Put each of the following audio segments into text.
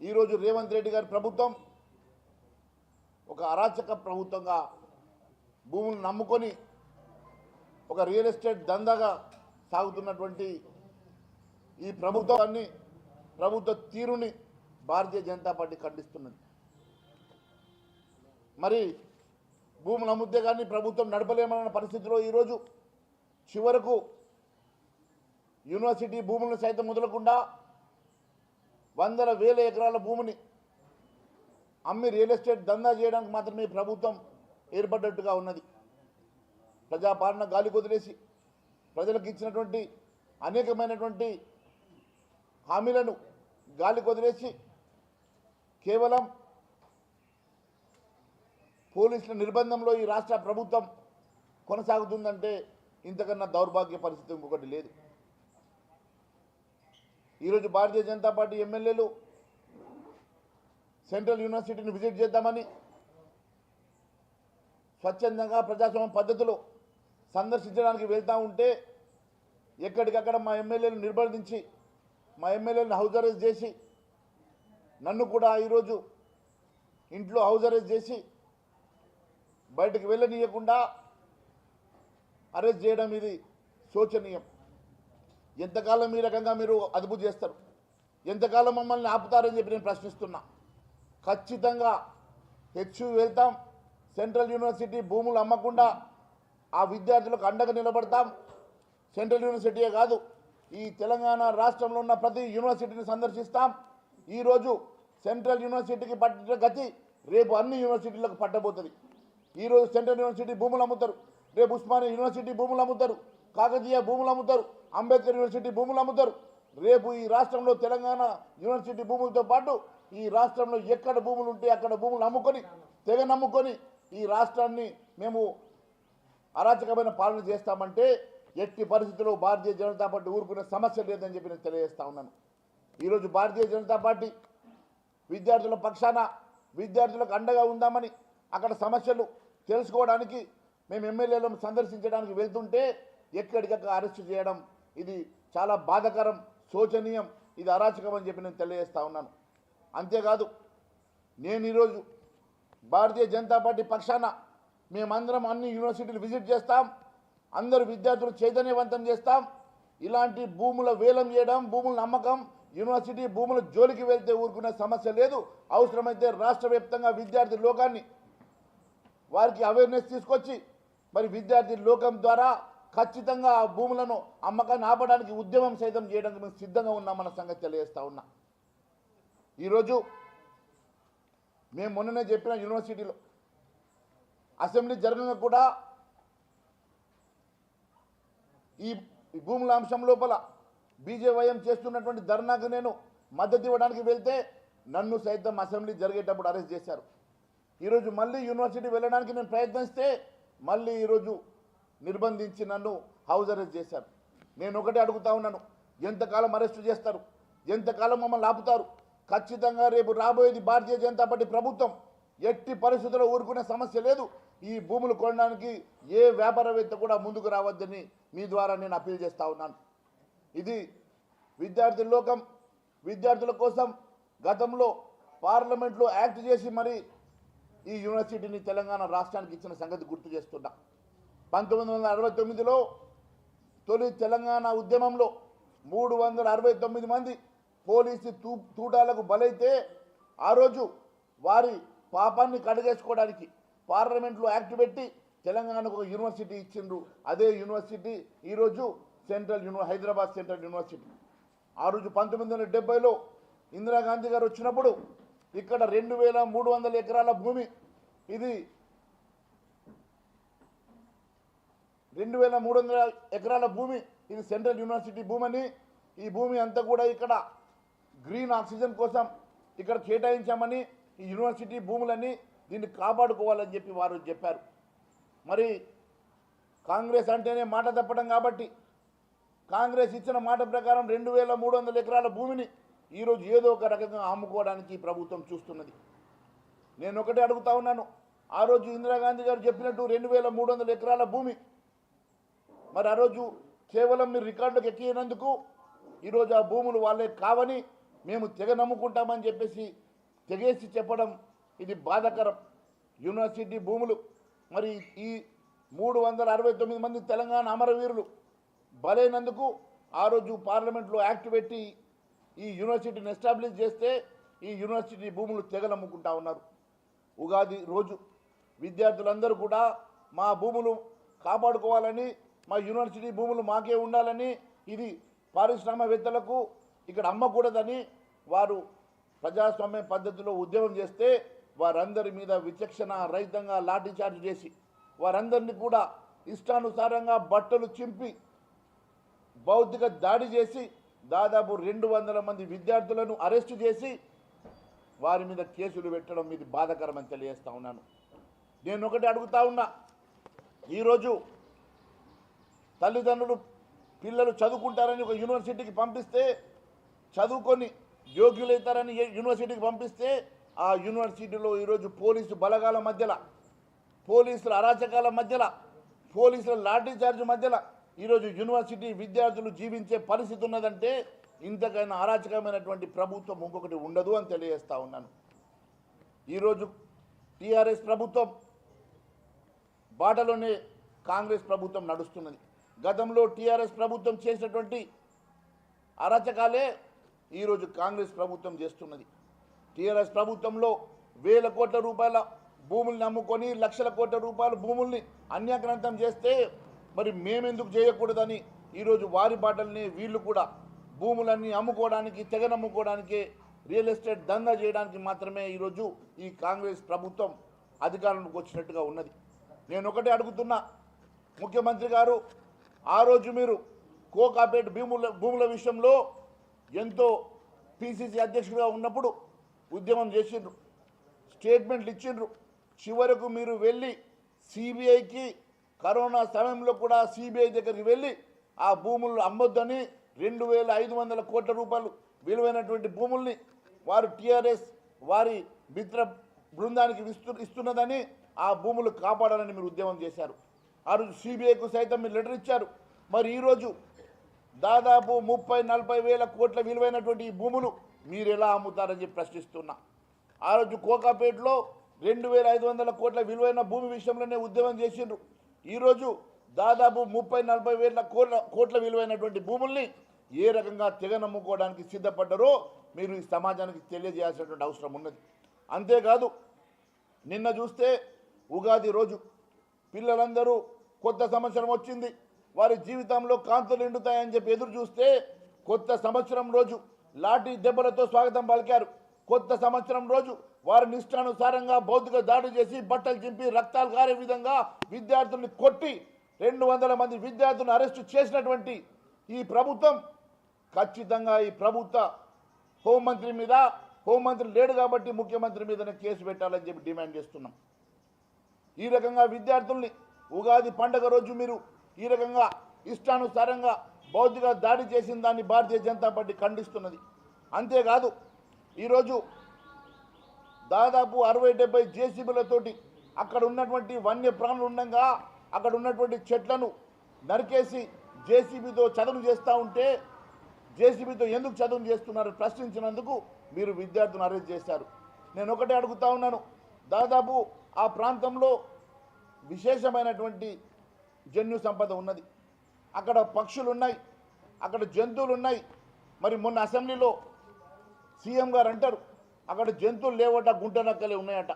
ఈరోజు రేవంత్ రెడ్డి గారి ప్రభుత్వం ఒక అరాచక ప్రభుత్వంగా భూములు నమ్ముకొని ఒక రియల్ ఎస్టేట్ దందాగా సాగుతున్నటువంటి ఈ ప్రభుత్వాన్ని ప్రభుత్వ తీరుని భారతీయ జనతా పార్టీ ఖండిస్తున్నది. మరి భూములు అమ్ముతే కానీ ప్రభుత్వం నడపలేమన్న పరిస్థితిలో ఈరోజు చివరకు యూనివర్సిటీ భూములను సైతం మొదలకుండా వందల వేల ఎకరాల భూమిని అమ్మి రియల్ ఎస్టేట్ దందా చేయడానికి మాత్రమే ప్రభుత్వం ఏర్పడ్డట్టుగా ఉన్నది. ప్రజాపాలన గాలి కుదిరేసి ప్రజలకు ఇచ్చినటువంటి అనేకమైనటువంటి హామీలను గాలి కుదిరేసి కేవలం పోలీసుల నిర్బంధంలో ఈ రాష్ట్ర ప్రభుత్వం కొనసాగుతుందంటే ఇంతకన్నా దౌర్భాగ్య పరిస్థితి ఇంకొకటి లేదు. ఈరోజు భారతీయ జనతా పార్టీ ఎమ్మెల్యేలు సెంట్రల్ యూనివర్సిటీని విజిట్ చేద్దామని స్వచ్ఛందంగా ప్రజాస్వామ్య పద్ధతిలో సందర్శించడానికి వెళ్తూ ఉంటే ఎక్కడికక్కడ మా ఎమ్మెల్యేలు నిర్బంధించి మా ఎమ్మెల్యేలను హౌస్ అరెస్ట్ చేసి నన్ను కూడా ఈరోజు ఇంట్లో హౌస్ అరెస్ట్ చేసి బయటకు వెళ్ళనీయకుండా అరెస్ట్ చేయడం ఇది శోచనీయం. ఎంతకాలం ఈ రకంగా మీరు అదుపు చేస్తారు? ఎంతకాలం మమ్మల్ని ఆపుతారని చెప్పి నేను ప్రశ్నిస్తున్నా. ఖచ్చితంగా హెచ్చు వెళ్తాం సెంట్రల్ యూనివర్సిటీ భూములు అమ్మకుండా ఆ విద్యార్థులకు అండగా నిలబడతాం. సెంట్రల్ యూనివర్సిటీయే కాదు ఈ తెలంగాణ రాష్ట్రంలో ఉన్న ప్రతి యూనివర్సిటీని సందర్శిస్తాం. ఈరోజు సెంట్రల్ యూనివర్సిటీకి పట్టిన గతి రేపు అన్ని యూనివర్సిటీలకు పట్టబోతుంది. ఈరోజు సెంట్రల్ యూనివర్సిటీ భూములు అమ్ముతారు రేపు ఉస్మానియా యూనివర్సిటీ భూములు అమ్ముతారు. కాకతీయ భూములు అమ్ముతారు. అంబేద్కర్ యూనివర్సిటీ భూములు అమ్ముతారు. రేపు ఈ రాష్ట్రంలో తెలంగాణ యూనివర్సిటీ భూములతో పాటు ఈ రాష్ట్రంలో ఎక్కడ భూములు ఉంటే అక్కడ భూములు అమ్ముకొని తెగ నమ్ముకొని ఈ రాష్ట్రాన్ని మేము అరాచకమైన పాలన చేస్తామంటే ఎట్టి పరిస్థితుల్లో భారతీయ జనతా పార్టీ ఊరుకునే సమస్య లేదని చెప్పి నేను తెలియజేస్తా ఉన్నాను. ఈరోజు భారతీయ జనతా పార్టీ విద్యార్థుల పక్షాన విద్యార్థులకు అండగా ఉందామని అక్కడ సమస్యలు తెలుసుకోవడానికి మేము ఎమ్మెల్యేలను సందర్శించడానికి వెళ్తుంటే ఎక్కడికక్కడ అరెస్ట్ చేయడం ఇది చాలా బాధకరం శోచనీయం ఇది అరాచకం అని చెప్పి నేను తెలియజేస్తా ఉన్నాను. అంతేకాదు నేను ఈరోజు భారతీయ జనతా పార్టీ పక్షాన మేమందరం అన్ని యూనివర్సిటీలు విజిట్ చేస్తాం అందరు విద్యార్థులు చైతన్యవంతం చేస్తాం. ఇలాంటి భూముల వేలం చేయడం భూముల నమ్మకం యూనివర్సిటీ భూముల జోలికి వెళ్తే ఊరుకునే సమస్య లేదు. అవసరమైతే రాష్ట్ర వ్యాప్తంగా విద్యార్థి లోకాన్ని వారికి అవేర్నెస్ తీసుకొచ్చి మరి విద్యార్థి లోకం ద్వారా ఖచ్చితంగా ఆ భూములను అమ్మకాన్ని ఆపడానికి ఉద్యమం సైతం చేయడానికి మేము సిద్ధంగా ఉన్నామన్న సంగతి తెలియజేస్తా ఉన్నా. ఈరోజు మేము మొన్ననే చెప్పిన యూనివర్సిటీలో అసెంబ్లీ జరగగా కూడా ఈ ఈ భూముల అంశం లోపల బీజేవైఎం చేస్తున్నటువంటి ధర్నాకు నేను మద్దతు ఇవ్వడానికి వెళ్తే నన్ను సైతం అసెంబ్లీ జరిగేటప్పుడు అరెస్ట్ చేశారు. ఈరోజు మళ్ళీ యూనివర్సిటీ వెళ్ళడానికి నేను ప్రయత్నిస్తే మళ్ళీ ఈరోజు నిర్బంధించి నన్ను హౌస్ అరెస్ట్ చేశారు. నేను ఒకటే అడుగుతా ఉన్నాను ఎంతకాలం అరెస్ట్ చేస్తారు? ఎంతకాలం మమ్మల్ని ఆపుతారు ఖచ్చితంగా రేపు రాబోయేది భారతీయ జనతా పార్టీ ప్రభుత్వం. ఎట్టి పరిస్థితుల్లో ఊరుకునే సమస్య లేదు. ఈ భూములు కొనడానికి ఏ వ్యాపారవేత్త కూడా ముందుకు రావద్దని మీ ద్వారా నేను అప్పీల్ చేస్తా ఉన్నాను. ఇది విద్యార్థి లోకం విద్యార్థుల కోసం గతంలో పార్లమెంట్లో యాక్ట్ చేసి మరి ఈ యూనివర్సిటీని తెలంగాణ రాష్ట్రానికి ఇచ్చిన సంగతి గుర్తు చేస్తున్నా. పంతొమ్మిది వందల అరవై తొమ్మిదిలో తొలి తెలంగాణ ఉద్యమంలో మూడు వందల అరవై తొమ్మిది మంది పోలీసు తూ తూటాలకు బలైతే ఆ రోజు వారి పాపాన్ని కడగేసుకోవడానికి పార్లమెంట్లో యాక్ట్ పెట్టి తెలంగాణకు ఒక యూనివర్సిటీ ఇచ్చిండ్రు. అదే యూనివర్సిటీ ఈరోజు central uni Hyderabad central university. ఆ రోజు పంతొమ్మిది వందల డెబ్బైలో ఇందిరాగాంధీ గారు వచ్చినప్పుడు ఇక్కడ రెండు వేల మూడు వందల ఎకరాల భూమి. ఇది రెండు వేల మూడు వందల ఎకరాల భూమి ఇది సెంట్రల్ యూనివర్సిటీ భూమని. ఈ భూమి అంతా కూడా ఇక్కడ గ్రీన్ ఆక్సిజన్ కోసం ఇక్కడ కేటాయించామని ఈ యూనివర్సిటీ భూములని దీన్ని కాపాడుకోవాలని చెప్పి వారు చెప్పారు. మరి కాంగ్రెస్ అంటేనే మాట తప్పడం కాబట్టి కాంగ్రెస్ ఇచ్చిన మాట ప్రకారం రెండు వేల మూడు వందల ఎకరాల భూమిని ఈరోజు ఏదో ఒక రకంగా అమ్ముకోవడానికి ప్రభుత్వం చూస్తున్నది. నేను ఒకటే అడుగుతా ఉన్నాను. ఆ రోజు ఇందిరాగాంధీ గారు చెప్పినట్టు రెండు వేల మూడు వందల ఎకరాల భూమి మరి ఆ రోజు కేవలం మీరు రికార్డులకు ఎక్కినందుకు ఈరోజు ఆ భూములు వాళ్ళే కావని మేము తెగ నమ్ముకుంటామని చెప్పేసి తెగేసి చెప్పడం ఇది బాధాకరం. యూనివర్సిటీ భూములు మరి ఈ మూడు వందల అరవై తొమ్మిది మంది తెలంగాణ అమరవీరులు బలైనందుకు ఆ రోజు పార్లమెంట్లో యాక్ట్ పెట్టి ఈ యూనివర్సిటీని ఎస్టాబ్లిష్ చేస్తే ఈ యూనివర్సిటీ భూములు తెగలమ్ముకుంటా ఉన్నారు. ఉగాది రోజు విద్యార్థులందరూ కూడా మా భూములు కాపాడుకోవాలని మా యూనివర్సిటీ భూములు మాకే ఉండాలని ఇది పారిశ్రామికవేత్తలకు ఇక్కడ అమ్మకూడదని వారు ప్రజాస్వామ్య పద్ధతిలో ఉద్యమం చేస్తే వారందరి మీద విచక్షణ రహితంగా లాఠీచార్జ్ చేసి వారందరినీ కూడా ఇష్టానుసారంగా బట్టలు చింపి భౌతిక దాడి చేసి దాదాపు రెండు వందల మంది విద్యార్థులను అరెస్టు చేసి వారి మీద కేసులు పెట్టడం ఇది బాధాకరమని తెలియజేస్తా ఉన్నాను. నేను ఒకటి అడుగుతా ఉన్నా. ఈరోజు తల్లిదండ్రులు పిల్లలు చదువుకుంటారని ఒక యూనివర్సిటీకి పంపిస్తే చదువుకొని యోగ్యులవుతారని యూనివర్సిటీకి పంపిస్తే ఆ యూనివర్సిటీలో ఈరోజు పోలీసు బలగాల మధ్యలో పోలీసుల అరాచకాల మధ్యలో పోలీసుల లాఠీ చార్జ్ మధ్యలో ఈరోజు యూనివర్సిటీ విద్యార్థులు జీవించే పరిస్థితి ఉన్నదంటే ఇంతకైనా అరాచకమైనటువంటి ప్రభుత్వం ఇంకొకటి ఉండదు అని తెలియజేస్తూ ఉన్నాను. ఈరోజు టీఆర్ఎస్ ప్రభుత్వం బాటలోనే కాంగ్రెస్ ప్రభుత్వం నడుస్తున్నది. గతంలో టీఆర్ఎస్ ప్రభుత్వం చేసినటువంటి అరాచకాలే ఈరోజు కాంగ్రెస్ ప్రభుత్వం చేస్తున్నది. టీఆర్ఎస్ ప్రభుత్వంలో వేల కోట్ల రూపాయల భూముల్ని అమ్ముకొని లక్షల కోట్ల రూపాయల భూముల్ని అన్యాక్రాంతం చేస్తే మరి మేమెందుకు చేయకూడదని ఈరోజు వారి బాటల్ని వీళ్ళు కూడా భూములన్నీ అమ్ముకోవడానికి తెగనమ్ముకోవడానికి రియల్ ఎస్టేట్ దందా చేయడానికి మాత్రమే ఈరోజు ఈ కాంగ్రెస్ ప్రభుత్వం అధికారంలోకి వచ్చినట్టుగా ఉన్నది. నేను ఒకటే అడుగుతున్నా. ముఖ్యమంత్రి గారు ఆ రోజు మీరు కోకాపేట భూముల భూముల విషయంలో ఎంతో పిసిసి అధ్యక్షుడిగా ఉన్నప్పుడు ఉద్యమం చేసిండ్రు. స్టేట్మెంట్లు ఇచ్చిండ్రు. చివరకు మీరు వెళ్ళి సిబిఐకి కరోనా సమయంలో కూడా సిబిఐ దగ్గరికి వెళ్ళి ఆ భూములు అమ్మొద్దని రెండు వేల ఐదు వందల కోట్ల రూపాయలు విలువైనటువంటి భూముల్ని వారు టీఆర్ఎస్ వారి మిత్ర బృందానికి ఇస్తు ఇస్తున్నదని ఆ భూములు కాపాడాలని మీరు ఉద్యమం చేశారు. ఆ రోజు సిబిఐకు సైతం మీరు లెటర్ ఇచ్చారు. మరి ఈరోజు దాదాపు ముప్పై నలభై వేల కోట్ల విలువైనటువంటి ఈ భూములు మీరు ఎలా అమ్ముతారని చెప్పి ప్రశ్నిస్తున్నా. ఆ రోజు కోకాపేటలో రెండు వేల ఐదు వందల కోట్ల విలువైన భూమి విషయంలోనే ఉద్యమం చేసిండ్రు. ఈరోజు దాదాపు ముప్పై నలభై వేల కోట్ల కోట్ల విలువైనటువంటి భూముల్ని ఏ రకంగా తెగనమ్ముకోవడానికి సిద్ధపడ్డారో మీరు ఈ సమాజానికి తెలియజేయాల్సినటువంటి అవసరం ఉన్నది. అంతేకాదు నిన్న చూస్తే ఉగాది రోజు పిల్లలందరూ కొత్త సంవత్సరం వచ్చింది. వారి జీవితంలో కాంతులు నిండుతాయని చెప్పి ఎదురు చూస్తే కొత్త సంవత్సరం రోజు లాఠీ దెబ్బలతో స్వాగతం పలికారు. కొత్త సంవత్సరం రోజు వారి నిష్టానుసారంగా భౌతిక దాడి చేసి బట్టలు చింపి రక్తాలు కారే విధంగా విద్యార్థుల్ని కొట్టి రెండు వందల మంది విద్యార్థులను అరెస్టు చేసినటువంటి ఈ ప్రభుత్వం ఖచ్చితంగా ఈ ప్రభుత్వ హోంమంత్రి మీద హోంమంత్రి లేడు కాబట్టి ముఖ్యమంత్రి మీదనే కేసు పెట్టాలని చెప్పి డిమాండ్ చేస్తున్నాం. ఈ రకంగా విద్యార్థుల్ని ఉగాది పండగ రోజు మీరు ఈ రకంగా ఇష్టానుసారంగా బౌద్ధిక దాడి చేసిన దాన్ని భారతీయ జనతా పార్టీ ఖండిస్తున్నది. అంతేకాదు ఈరోజు దాదాపు అరవై డెబ్బై జేసీబీలతోటి అక్కడ ఉన్నటువంటి వన్య ప్రాణులు ఉండగా అక్కడ ఉన్నటువంటి చెట్లను నరికేసి జేసీబీతో చదును చేస్తూ ఉంటే జేసీబీతో ఎందుకు చదువు చేస్తున్నారు ప్రశ్నించినందుకు మీరు విద్యార్థులను అరెస్ట్ చేశారు. నేను ఒకటే అడుగుతా ఉన్నాను. దాదాపు ఆ ప్రాంతంలో విశేషమైనటువంటి జన్యు సంపద ఉన్నది. అక్కడ పక్షులు ఉన్నాయి అక్కడ జంతువులు ఉన్నాయి మరి మొన్న అసెంబ్లీలో సీఎం గారు అంటారు అక్కడ జంతువులు లేవట గుంట నక్కలే ఉన్నాయట.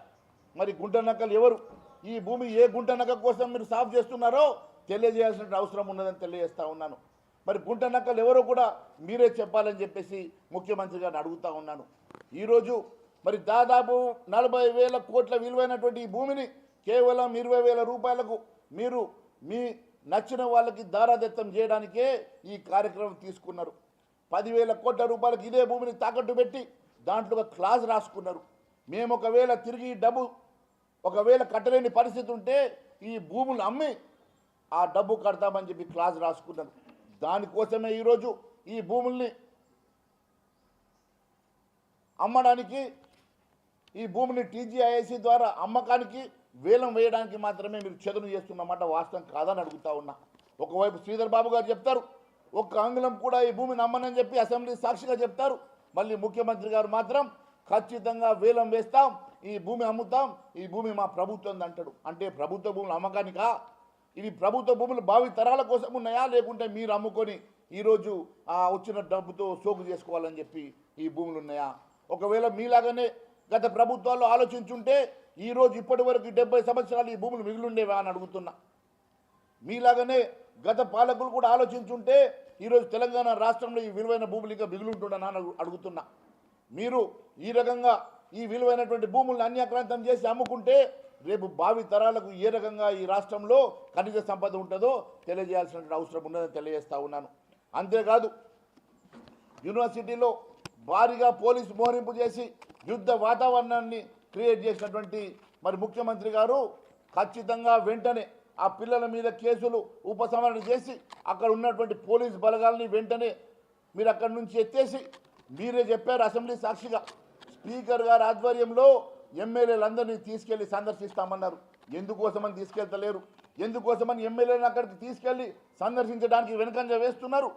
మరి గుంట నక్కలు ఎవరు? ఈ భూమి ఏ గుంట నక్క కోసం మీరు సాఫ్ చేస్తున్నారో తెలియజేయాల్సిన అవసరం ఉన్నదని తెలియజేస్తా ఉన్నాను. మరి గుంట నక్కలు ఎవరో కూడా మీరే చెప్పాలని చెప్పేసి ముఖ్యమంత్రి గారిని అడుగుతా ఉన్నాను. ఈరోజు మరి దాదాపు నలభై వేల కోట్ల విలువైనటువంటి ఈ భూమిని కేవలం ఇరవై వేల రూపాయలకు మీరు మీ నచ్చిన వాళ్ళకి దారాదత్తం చేయడానికే ఈ కార్యక్రమం తీసుకున్నారు. పదివేల కోట్ల రూపాయలకు ఇదే భూమిని తాకట్టు పెట్టి దాంట్లో ఒక క్లాజ్ రాసుకున్నారు. మేము ఒకవేళ తిరిగి ఈ డబ్బు ఒకవేళ కట్టలేని పరిస్థితి ఉంటే ఈ భూములు అమ్మి ఆ డబ్బు కడతామని చెప్పి క్లాజ్ రాసుకున్నారు. దానికోసమే ఈరోజు ఈ భూముల్ని అమ్మడానికి ఈ భూమిని టీజీఐఐసి ద్వారా అమ్మకానికి వేలం వేయడానికి మాత్రమే మీరు చదును చేస్తున్నమాట వాస్తవం కాదని అడుగుతా ఉన్నా. ఒకవైపు శ్రీధర్ బాబు గారు చెప్తారు ఒక్క ఆంగ్లం కూడా ఈ భూమిని అమ్మనని చెప్పి అసెంబ్లీ సాక్షిగా చెప్తారు. మళ్ళీ ముఖ్యమంత్రి గారు మాత్రం ఖచ్చితంగా వేలం వేస్తాం ఈ భూమి అమ్ముతాం ఈ భూమి మా ప్రభుత్వం అంటాడు. అంటే ప్రభుత్వ భూములు అమ్మకానికా ఇవి ప్రభుత్వ భూములు భావి తరాల కోసం ఉన్నాయా? లేకుంటే మీరు అమ్ముకొని ఈరోజు ఆ వచ్చిన డబ్బుతో సోకు చేసుకోవాలని చెప్పి ఈ భూములు ఉన్నాయా? ఒకవేళ మీలాగానే గత ప్రభుత్వాలు ఆలోచించుంటే ఈరోజు ఇప్పటి వరకు డెబ్బై సంవత్సరాలు ఈ భూములు మిగిలిండేవా అని అడుగుతున్నా. మీలాగనే గత పాలకులు కూడా ఆలోచించుంటే ఈరోజు తెలంగాణ రాష్ట్రంలో ఈ విలువైన భూములు ఇంకా మిగులుంటుండనా అడుగుతున్నా. మీరు ఈ రకంగా ఈ విలువైనటువంటి భూములను అన్యాక్రాంతం చేసి అమ్ముకుంటే రేపు భావి తరాలకు ఏ రకంగా ఈ రాష్ట్రంలో ఖనిజ సంపద ఉంటుందో తెలియజేయాల్సినటువంటి అవసరం ఉన్నదని తెలియజేస్తా ఉన్నాను. అంతేకాదు యూనివర్సిటీలో భారీగా పోలీసు మోహరింపు చేసి యుద్ధ వాతావరణాన్ని క్రియేట్ చేసినటువంటి మరి ముఖ్యమంత్రి గారు ఖచ్చితంగా వెంటనే ఆ పిల్లల మీద కేసులు ఉపసంహరణ చేసి అక్కడ ఉన్నటువంటి పోలీస్ బలగాల్ని వెంటనే మీరు అక్కడి నుంచి ఎత్తేసి మీరే చెప్పారు అసెంబ్లీ సాక్షిగా. స్పీకర్ గారి ఆధ్వర్యంలో ఎమ్మెల్యేలందరినీ తీసుకెళ్ళి సందర్శిస్తామన్నారు. ఎందుకోసమని తీసుకెళ్తలేరు? ఎందుకోసమని ఎమ్మెల్యేలను అక్కడికి తీసుకెళ్ళి సందర్శించడానికి వెనుకంజ వేస్తున్నారు?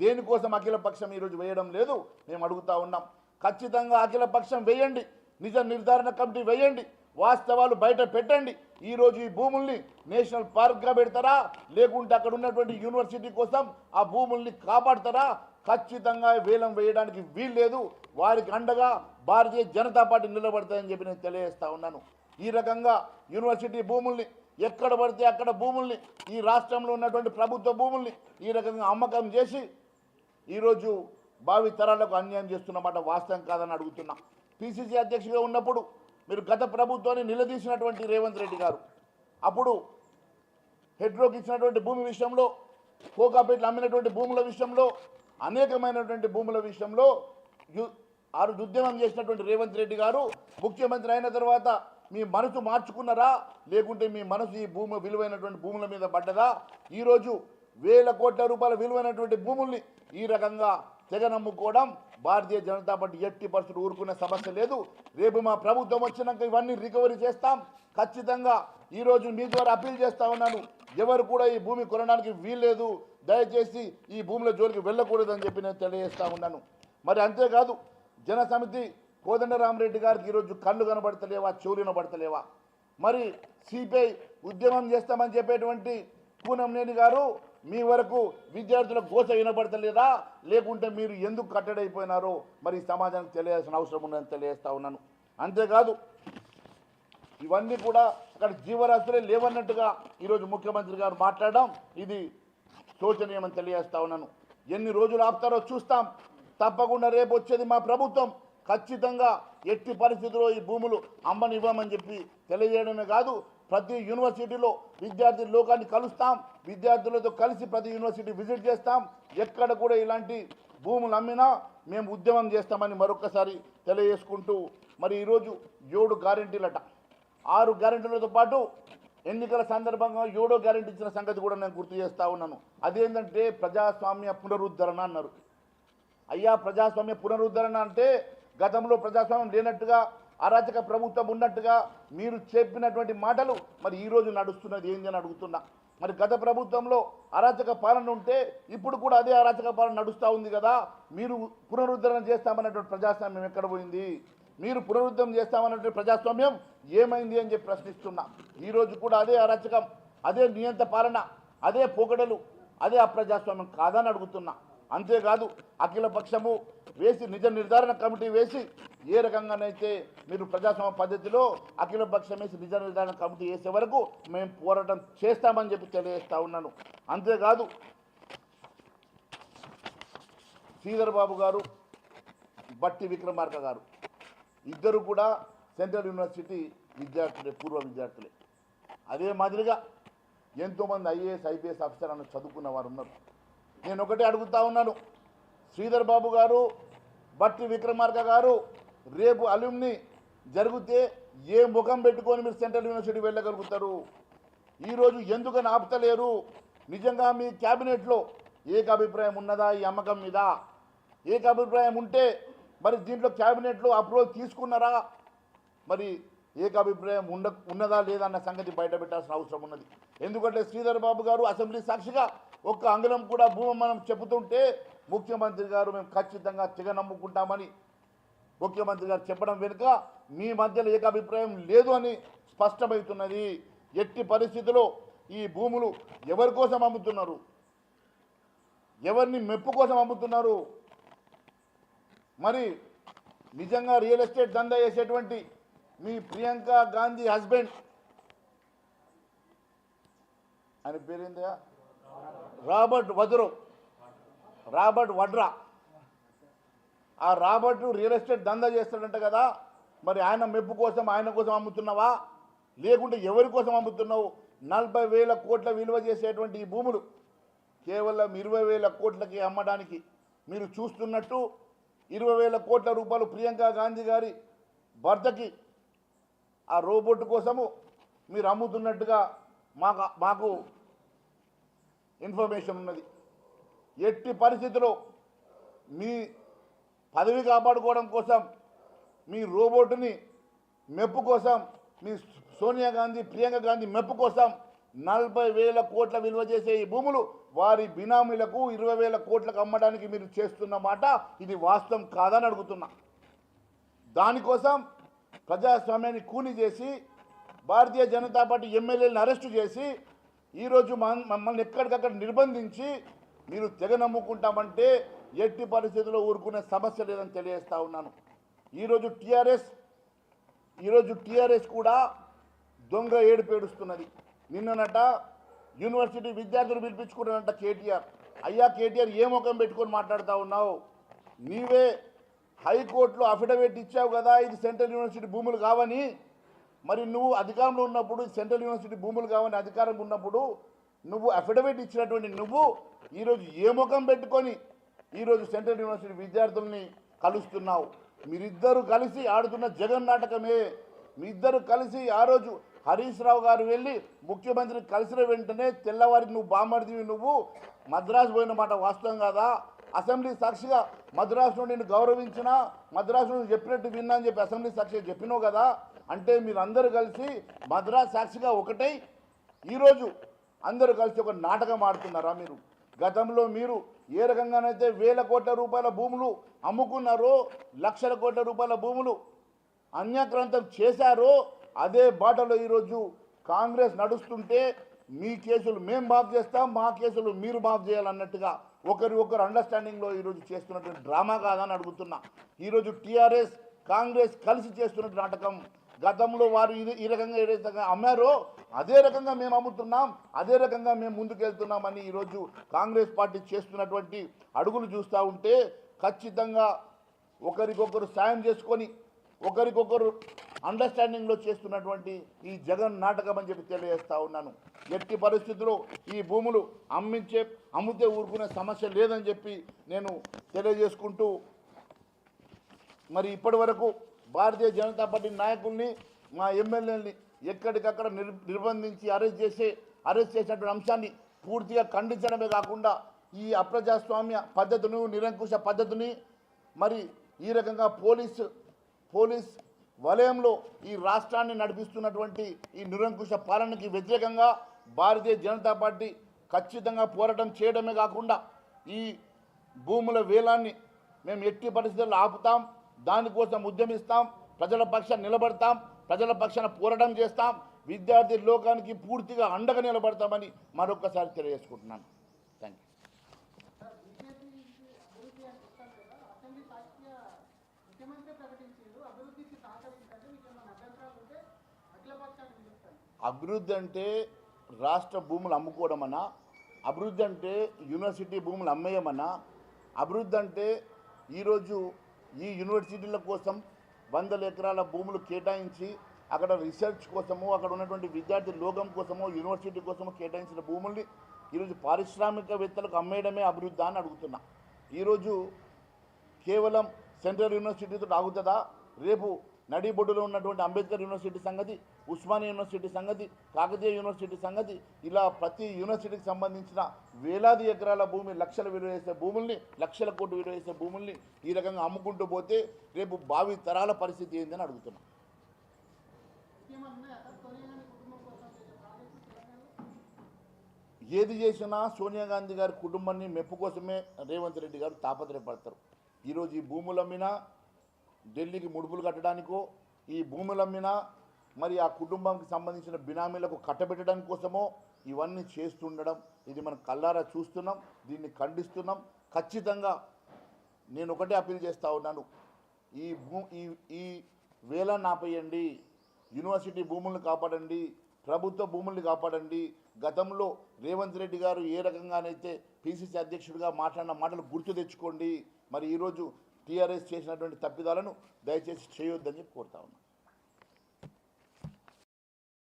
దేనికోసం అఖిలపక్షం ఈరోజు వేయడం లేదు? మేము అడుగుతా ఉన్నాం. ఖచ్చితంగా అఖిలపక్షం వేయండి. నిజ నిర్ధారణ కమిటీ వేయండి. వాస్తవాలు బయట పెట్టండి. ఈరోజు ఈ భూముల్ని నేషనల్ పార్క్గా పెడతారా? లేకుంటే అక్కడ ఉన్నటువంటి యూనివర్సిటీ కోసం ఆ భూముల్ని కాపాడతారా? ఖచ్చితంగా వేలం వేయడానికి వీల్లేదు. వారికి అండగా భారతీయ జనతా పార్టీ నిలబడతాయని చెప్పి నేను తెలియజేస్తా ఉన్నాను. ఈ రకంగా యూనివర్సిటీ భూముల్ని ఎక్కడ పడితే అక్కడ భూముల్ని ఈ రాష్ట్రంలో ఉన్నటువంటి ప్రభుత్వ భూముల్ని ఈ రకంగా అమ్మకం చేసి ఈరోజు భావి తరాలకు అన్యాయం చేస్తున్నమాట వాస్తవం కాదని అడుగుతున్నా. పిసిసి అధ్యక్షుడిగా ఉన్నప్పుడు మీరు గత ప్రభుత్వాన్ని నిలదీసినటువంటి రేవంత్ రెడ్డి గారు. అప్పుడు హెడ్రోకి ఇచ్చినటువంటి భూమి విషయంలో కోకాపేటలు అమ్మినటువంటి భూముల విషయంలో అనేకమైనటువంటి భూముల విషయంలో యు- ఉద్యమం చేసినటువంటి రేవంత్ రెడ్డి గారు ముఖ్యమంత్రి అయిన తర్వాత మీ మనసు మార్చుకున్నారా? లేకుంటే మీ మనసు ఈ భూమి విలువైనటువంటి భూముల మీద పడ్డదా? ఈరోజు వేల కోట్ల రూపాయల విలువైనటువంటి భూముల్ని ఈ రకంగా తెగనమ్ముకోవడం భారతీయ జనతా పార్టీ ఎట్టి పరిస్థితులు ఊరుకునే సమస్య లేదు. రేపు మా ప్రభుత్వం వచ్చినాక ఇవన్నీ రికవరీ చేస్తాం. ఖచ్చితంగా ఈరోజు మీ ద్వారా అప్పీల్ చేస్తా ఉన్నాను. ఎవరు కూడా ఈ భూమి కొనడానికి వీల్లేదు. దయచేసి ఈ భూముల జోలికి వెళ్ళకూడదని చెప్పి నేను తెలియజేస్తా ఉన్నాను. మరి అంతేకాదు జన సమితి కోదండరామరెడ్డి గారికి ఈరోజు కళ్ళు కనబడతలేవా చెవులు వినబడతలేవా? మరి సిపిఐ ఉద్యమం చేస్తామని చెప్పేటువంటి పూనంనేని గారు మీ వరకు విద్యార్థుల గోస వినబడతలేదా? లేకుంటే మీరు ఎందుకు కట్టడైపోయినారో మరి సమాజానికి తెలియాల్సిన అవసరం ఉందని తెలియజేస్తా ఉన్నాను. అంతేకాదు ఇవన్నీ కూడా అక్కడ జీవరాశులే లేవన్నట్టుగా ఈరోజు ముఖ్యమంత్రి గారు మాట్లాడడం ఇది శోచనీయమని తెలియజేస్తా ఉన్నాను. ఎన్ని రోజులు ఆపుతారో చూస్తాం. తప్పకుండా రేపు వచ్చేది మా ప్రభుత్వం. ఖచ్చితంగా ఎట్టి పరిస్థితుల్లో ఈ భూములు అమ్మనివ్వమని చెప్పి తెలియజేయడమే కాదు ప్రతి యూనివర్సిటీలో విద్యార్థి లోకాన్ని కలుస్తాం. విద్యార్థులతో కలిసి ప్రతి యూనివర్సిటీ విజిట్ చేస్తాం. ఎక్కడ కూడా ఇలాంటి భూములు అమ్మినా మేము ఉద్యమం చేస్తామని మరొకసారి తెలియజేసుకుంటూ మరి ఈరోజు ఏడు గ్యారెంటీలట. ఆరు గ్యారెంటీలతో పాటు ఎన్నికల సందర్భంగా ఏడో గ్యారెంటీ ఇచ్చిన సంగతి కూడా నేను గుర్తు చేస్తా ఉన్నాను. అదేంటంటే ప్రజాస్వామ్య పునరుద్ధరణ అన్నారు. అయ్యా ప్రజాస్వామ్య పునరుద్ధరణ అంటే గతంలో ప్రజాస్వామ్యం లేనట్టుగా అరాచక ప్రభుత్వం ఉన్నట్టుగా మీరు చెప్పినటువంటి మాటలు మరి ఈరోజు నడుస్తున్నది ఏంది అని అడుగుతున్నా. మరి గత ప్రభుత్వంలో అరాచక పాలన ఉంటే ఇప్పుడు కూడా అదే అరాచక పాలన నడుస్తూ ఉంది కదా. మీరు పునరుద్ధరణ చేస్తామన్నటువంటి ప్రజాస్వామ్యం ఎక్కడ పోయింది? మీరు పునరుద్ధరణ చేస్తామన్నటువంటి ప్రజాస్వామ్యం ఏమైంది అని చెప్పి ప్రశ్నిస్తున్నా. ఈరోజు కూడా అదే అరాచకం అదే నియంత పాలన అదే పోకడలు అదే అప్రజాస్వామ్యం కాదని అడుగుతున్నా. అంతేకాదు అఖిల పక్షము వేసి నిజ నిర్ధారణ కమిటీ వేసి ఏ రకంగానైతే మీరు ప్రజాస్వామ్య పద్ధతిలో అఖిల పక్షం వేసి నిజ నిర్ధారణ కమిటీ వేసే వరకు మేము పోరాటం చేస్తామని చెప్పి తెలియజేస్తా ఉన్నాను. అంతేకాదు శ్రీధర్ బాబు గారు బట్టి విక్రమార్క గారు ఇద్దరు కూడా సెంట్రల్ యూనివర్సిటీ విద్యార్థులే పూర్వ విద్యార్థులే. అదే మాదిరిగా ఎంతోమంది ఐఏఎస్ ఐపీఎస్ ఆఫీసర్ అని చదువుకున్న వారు ఉన్నారు. నేను ఒకటే అడుగుతా ఉన్నాను. శ్రీధర్ బాబు గారు బట్టి విక్రమార్క గారు రేపు అల్యూమ్ని జరిగితే ఏ ముఖం పెట్టుకొని మీరు సెంట్రల్ యూనివర్సిటీ వెళ్ళగలుగుతారు? ఈరోజు ఎందుకని ఆపుతలేరు? నిజంగా మీ క్యాబినెట్లో ఏకాభిప్రాయం ఉన్నదా ఈ అమ్మకం మీద? ఏకాభిప్రాయం ఉంటే మరి దీంట్లో క్యాబినెట్లో అప్రూవల్ తీసుకున్నారా? మరి ఏకాభిప్రాయం ఉండ ఉన్నదా లేదా అన్న సంగతి బయట పెట్టాల్సిన అవసరం ఉన్నది. ఎందుకంటే శ్రీధర్ బాబు గారు అసెంబ్లీ సాక్షిగా ఒక్క అంగుళం కూడా భూమి మనం చెబుతుంటే ముఖ్యమంత్రి గారు మేము ఖచ్చితంగా తెగ నమ్ముకుంటామని ముఖ్యమంత్రి గారు చెప్పడం వెనుక మీ మధ్యలో ఏకాభిప్రాయం లేదు అని స్పష్టమవుతున్నది. ఎట్టి పరిస్థితిలో ఈ భూములు ఎవరి కోసం అమ్ముతున్నారు? ఎవరిని మెప్పు కోసం అమ్ముతున్నారు? మరి నిజంగా రియల్ ఎస్టేట్ దందా చేసేటువంటి మీ ప్రియాంక గాంధీ హస్బెండ్ ఆయన పేరేందా రాబర్ట్ వదరో. రాబర్ట్ వడ్రా. ఆ రాబర్ట్ రియల్ ఎస్టేట్ దందా చేస్తాడంట కదా. మరి ఆయన మెప్పు కోసం ఆయన కోసం అమ్ముతున్నావా? లేకుంటే ఎవరి కోసం అమ్ముతున్నావు? నలభై వేల కోట్ల విలువ చేసేటువంటి ఈ భూములు కేవలం ఇరవై వేల కోట్లకి అమ్మడానికి. మీరు చూస్తున్నట్టు ఇరవై వేల కోట్ల రూపాయలు ప్రియాంక గాంధీ గారి భర్తకి ఆ రోబోట్ కోసము మీరు అమ్ముతున్నట్టుగా మాకు మాకు ఇన్ఫర్మేషన్ ఉన్నది. ఎట్టి పరిస్థితులు మీ పదవి కాపాడుకోవడం కోసం మీ రోబోట్ని మెప్పు కోసం మీ సోనియా గాంధీ ప్రియాంక గాంధీ మెప్పు కోసం నలభై వేల కోట్ల విలువ చేసే ఈ భూములు వారి బినామీలకు ఇరవై వేల కోట్లకు అమ్మడానికి మీరు చేస్తున్న మాట ఇది వాస్తవం కాదని అడుగుతున్నా. దానికోసం ప్రజాస్వామ్యాన్ని కూని చేసి భారతీయ జనతా పార్టీ ఎమ్మెల్యేలను అరెస్టు చేసి ఈరోజు మమ్మల్ని ఎక్కడికక్కడ నిర్బంధించి మీరు తెగ నమ్ముకుంటామంటే ఎట్టి పరిస్థితుల్లో ఊరుకునే సమస్య లేదని తెలియజేస్తా ఉన్నాను. ఈరోజు టీఆర్ఎస్ ఈరోజు టీఆర్ఎస్ కూడా దొంగ ఏడుపేడుస్తున్నది నిన్ననట యూనివర్సిటీ విద్యార్థులు పిలిపించుకున్నారంట కేటీఆర్. అయ్యా కేటీఆర్ ఏ ముఖం పెట్టుకొని మాట్లాడుతూ ఉన్నావు? నీవే హైకోర్టులో అఫిడవిట్ ఇచ్చావు కదా ఇది సెంట్రల్ యూనివర్సిటీ భూములు కావని. మరి నువ్వు అధికారంలో ఉన్నప్పుడు సెంట్రల్ యూనివర్సిటీ భూములు కావని అధికారం ఉన్నప్పుడు నువ్వు అఫిడవిట్ ఇచ్చినటువంటి నువ్వు ఈరోజు ఏ ముఖం పెట్టుకొని ఈరోజు సెంట్రల్ యూనివర్సిటీ విద్యార్థుల్ని కలుస్తున్నావు? మీరిద్దరు కలిసి ఆడుతున్న జగన్ నాటకమే. మీ ఇద్దరు కలిసి ఆ రోజు హరీష్ రావు గారు వెళ్ళి ముఖ్యమంత్రిని కలిసిన వెంటనే తెల్లవారికి నువ్వు బామర్దివి నువ్వు. మద్రాసు పోయిన మాట వాస్తవం కాదా? అసెంబ్లీ సాక్షిగా మద్రాసులో నేను గౌరవించిన మద్రాసులో నుండి చెప్పినట్టు విన్నా అని చెప్పి అసెంబ్లీ సాక్షిగా చెప్పినావు కదా? అంటే మీరందరూ కలిసి మద్రాసు సాక్షిగా ఒకటై ఈరోజు అందరూ కలిసి ఒక నాటకం ఆడుతున్నారా మీరు? గతంలో మీరు ఏ రకంగానైతే వేల కోట్ల రూపాయల భూములు అమ్ముకున్నారో లక్షల కోట్ల రూపాయల భూములు అన్యాక్రాంతం చేశారో అదే బాటలో ఈరోజు కాంగ్రెస్ నడుస్తుంటే మీ కేసులు మేము మాఫ్ చేస్తాం మా కేసులు మీరు మాఫ్ చేయాలన్నట్టుగా ఒకరి ఒకరు అండర్స్టాండింగ్లో ఈరోజు చేస్తున్నటువంటి డ్రామా కాదని అడుగుతున్నా. ఈరోజు టీఆర్ఎస్ కాంగ్రెస్ కలిసి చేస్తున్న నాటకం గతంలో వారు ఇది ఈ రకంగా ఏ రకంగా అమ్మారో అదే రకంగా మేము అమ్ముతున్నాం అదే రకంగా మేము ముందుకెళ్తున్నామని ఈరోజు కాంగ్రెస్ పార్టీ చేస్తున్నటువంటి అడుగులు చూస్తూ ఉంటే ఖచ్చితంగా ఒకరికొకరు సాయం చేసుకొని ఒకరికొకరు అండర్స్టాండింగ్లో చేస్తున్నటువంటి ఈ జగన్ నాటకం అని చెప్పి తెలియజేస్తా ఉన్నాను. ఎట్టి పరిస్థితుల్లో ఈ భూములు అమ్మించే అమ్మితే ఊరుకునే సమస్య లేదని చెప్పి నేను తెలియజేసుకుంటూ మరి ఇప్పటి వరకు భారతీయ జనతా పార్టీ నాయకుల్ని మా ఎమ్మెల్యేని ఎక్కడికక్కడ నిర్ నిర్బంధించి అరెస్ట్ చేసే అరెస్ట్ చేసినటువంటి అంశాన్ని పూర్తిగా ఖండించడమే కాకుండా ఈ అప్రజాస్వామ్య పద్ధతిని నిరంకుశ పద్ధతిని మరి ఈ రకంగా పోలీస్ పోలీస్ వలయంలో ఈ రాష్ట్రాన్ని నడిపిస్తున్నటువంటి ఈ నిరంకుశ పాలనకి వ్యతిరేకంగా భారతీయ జనతా పార్టీ ఖచ్చితంగా పోరాటం చేయడమే కాకుండా ఈ భూముల వేలాన్ని మేము ఎట్టి పరిస్థితుల్లో ఆపుతాం. దానికోసం ఉద్యమిస్తాం ప్రజల పక్షాన్ని నిలబడతాం ప్రజల పక్షాన పోరాటం చేస్తాం విద్యార్థి లోకానికి పూర్తిగా అండగా నిలబడతామని మరొకసారి తెలియజేసుకుంటున్నాను. థ్యాంక్ యూ అభివృద్ధి అభివృద్ధి అంటే రాష్ట్ర భూములు అమ్ముకోవడమన్నా అభివృద్ధి అంటే యూనివర్సిటీ భూములు అమ్మేయమన్నా అభివృద్ధి అంటే ఈరోజు ఈ యూనివర్సిటీల కోసం వందల ఎకరాల భూములు కేటాయించి అక్కడ రీసెర్చ్ కోసము అక్కడ ఉన్నటువంటి విద్యార్థి లోకం కోసము యూనివర్సిటీ కోసము కేటాయించిన భూముల్ని ఈరోజు పారిశ్రామికవేత్తలకు అమ్మేయడమే అభివృద్ధి అని అడుగుతున్నా. ఈరోజు కేవలం సెంట్రల్ యూనివర్సిటీతో ఆగుతుందా? రేపు నడిబొడ్డులో ఉన్నటువంటి అంబేద్కర్ యూనివర్సిటీ సంగతి ఉస్మానియా యూనివర్సిటీ సంగతి కాకతీయ యూనివర్సిటీ సంగతి ఇలా ప్రతి యూనివర్సిటీకి సంబంధించిన వేలాది ఎకరాల భూమి లక్షల విలువ వేసే భూముల్ని లక్షల కోట్లు విలువ వేసే భూముల్ని ఈ రకంగా అమ్ముకుంటూ పోతే రేపు భావి తరాల పరిస్థితి ఏందని అడుగుతున్నాం. ఏది చేసినా సోనియా గాంధీ గారి కుటుంబాన్ని మెప్పు కోసమే రేవంత్ రెడ్డి గారు తాపత్రయపడతారు. ఈరోజు ఈ భూములు అమ్మినా ఢిల్లీకి ముడుపులు కట్టడానికో ఈ భూములు అమ్మినా మరి ఆ కుటుంబానికి సంబంధించిన బినామీలకు కట్టబెట్టడం కోసమో ఇవన్నీ చేస్తుండడం ఇది మనం కల్లారా చూస్తున్నాం దీన్ని ఖండిస్తున్నాం. ఖచ్చితంగా నేను ఒకటే అప్పీల్ చేస్తూ ఉన్నాను. ఈ భూ ఈ ఈ వేలాన్ని ఆపేయండి యూనివర్సిటీ భూములను కాపాడండి ప్రభుత్వ భూముల్ని కాపాడండి. గతంలో రేవంత్ రెడ్డి గారు ఏ రకంగానైతే పిసిసి అధ్యక్షుడిగా మాట్లాడిన మాటలు గుర్తు తెచ్చుకోండి. మరి ఈరోజు టీఆర్ఎస్ చేసినటువంటి తప్పిదాలను దయచేసి చేయొద్దని చెప్పి కోరుతా ఉన్నాను